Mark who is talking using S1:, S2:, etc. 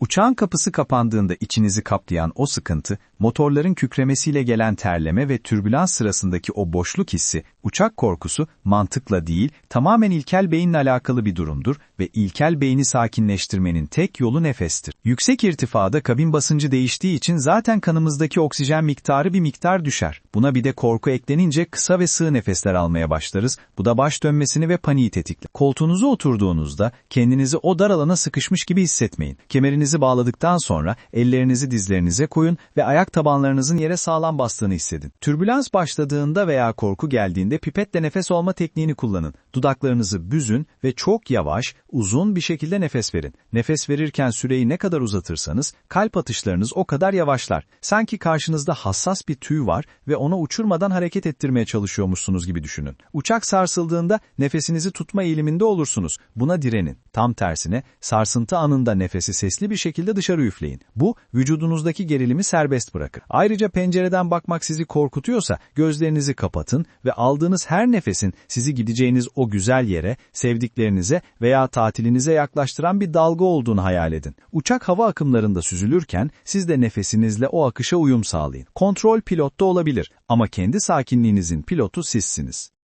S1: Uçağın kapısı kapandığında içinizi kaplayan o sıkıntı, motorların kükremesiyle gelen terleme ve türbülans sırasındaki o boşluk hissi, uçak korkusu mantıkla değil, tamamen ilkel beyinle alakalı bir durumdur ve ilkel beyni sakinleştirmenin tek yolu nefestir. Yüksek irtifada kabin basıncı değiştiği için zaten kanımızdaki oksijen miktarı bir miktar düşer. Buna bir de korku eklenince kısa ve sığ nefesler almaya başlarız. Bu da baş dönmesini ve paniği tetikler. Koltuğunuza oturduğunuzda kendinizi o dar alana sıkışmış gibi hissetmeyin. Kemerinizi bağladıktan sonra ellerinizi dizlerinize koyun ve ayak tabanlarınızın yere sağlam bastığını hissedin. Türbülans başladığında veya korku geldiğinde pipetle nefes olma tekniğini kullanın. Dudaklarınızı büzün ve çok yavaş, uzun bir şekilde nefes verin. Nefes verirken süreyi ne kadar uzatırsanız kalp atışlarınız o kadar yavaşlar. Sanki karşınızda hassas bir tüy var ve onu uçurmadan hareket ettirmeye çalışıyormuşsunuz gibi düşünün. Uçak sarsıldığında nefesinizi tutma eğiliminde olursunuz. Buna direnin. Tam tersine sarsıntı anında nefesi sesli bir şekilde dışarı üfleyin. Bu vücudunuzdaki gerilimi serbest bırakır. Ayrıca pencereden bakmak sizi korkutuyorsa gözlerinizi kapatın ve aldığınız her nefesin sizi gideceğiniz o güzel yere, sevdiklerinize veya tatilinize yaklaştıran bir dalga olduğunu hayal edin. Uçak hava akımlarında süzülürken siz de nefesinizle o akışa uyum sağlayın. Kontrol pilotta olabilir ama kendi sakinliğinizin pilotu sizsiniz.